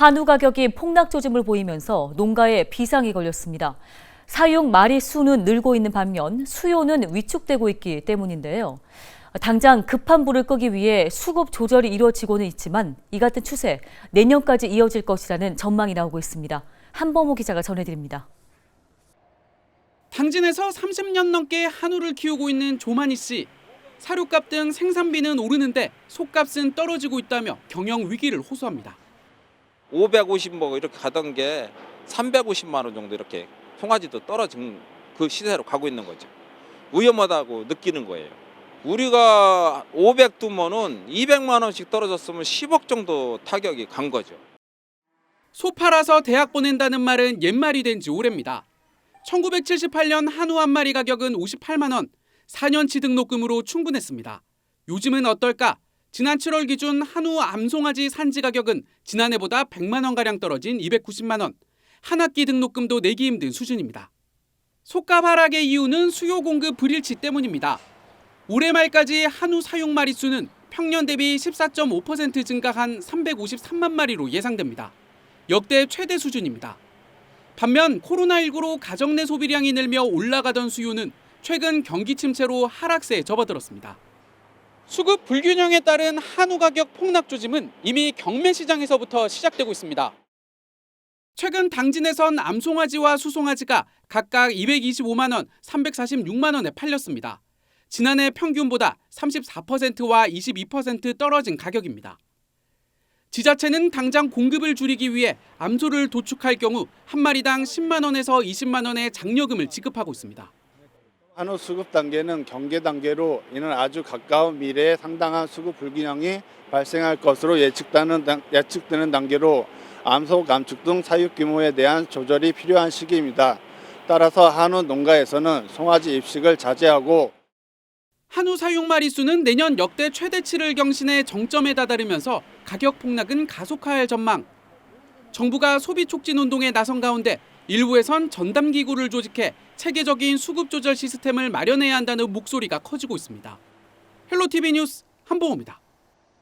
한우 가격이 폭락 조짐을 보이면서 농가에 비상이 걸렸습니다. 사육 마리 수는 늘고 있는 반면 수요는 위축되고 있기 때문인데요. 당장 급한 불을 끄기 위해 수급 조절이 이루어지고는 있지만 이 같은 추세 내년까지 이어질 것이라는 전망이 나오고 있습니다. 한범호 기자가 전해드립니다. 당진에서 30년 넘게 한우를 키우고 있는 조만희 씨. 사료값 등 생산비는 오르는데 속값은 떨어지고 있다며 경영 위기를 호소합니다. 550 뭐 이렇게 가던 게 350만 원 정도 이렇게 송아지도 떨어진 그 시세로 가고 있는 거죠. 위험하다고 느끼는 거예요. 우리가 500 두면은 200만 원씩 떨어졌으면 10억 정도 타격이 간 거죠. 소 팔아서 대학 보낸다는 말은 옛말이 된 지 오래입니다. 1978년 한우 한 마리 가격은 58만 원, 4년치 등록금으로 충분했습니다. 요즘은 어떨까? 지난 7월 기준 한우 암송아지 산지 가격은 지난해보다 100만 원 가량 떨어진 290만 원. 한 학기 등록금도 내기 힘든 수준입니다. 소값 하락의 이유는 수요 공급 불일치 때문입니다. 올해 말까지 한우 사육 마리 수는 평년 대비 14.5% 증가한 353만 마리로 예상됩니다. 역대 최대 수준입니다. 반면 코로나19로 가정 내 소비량이 늘며 올라가던 수요는 최근 경기 침체로 하락세에 접어들었습니다. 수급 불균형에 따른 한우 가격 폭락 조짐은 이미 경매 시장에서부터 시작되고 있습니다. 최근 당진에선 암송아지와 수송아지가 각각 225만 원, 346만 원에 팔렸습니다. 지난해 평균보다 34%와 22% 떨어진 가격입니다. 지자체는 당장 공급을 줄이기 위해 암소를 도축할 경우 한 마리당 10만 원에서 20만 원의 장려금을 지급하고 있습니다. 한우 수급 단계는 경계 단계로 이는 아주 가까운 미래에 상당한 수급 불균형이 발생할 것으로 예측되는, 단- 예측되는 단계로 암소 감축 등 사육 규모에 대한 조절이 필요한 시기입니다. 따라서 한우 농가에서는 송아지 입식을 자제하고 한우 사육 마리수는 내년 역대 최대치를 경신해 정점에 다다르면서 가격 폭락은 가속화할 전망. 정부가 소비 촉진 운동에 나선 가운데 일부에선 전담 기구를 조직해 체계적인 수급 조절 시스템을 마련해야 한다는 목소리가 커지고 있습니다. 헬로 TV 뉴스 한보호입니다.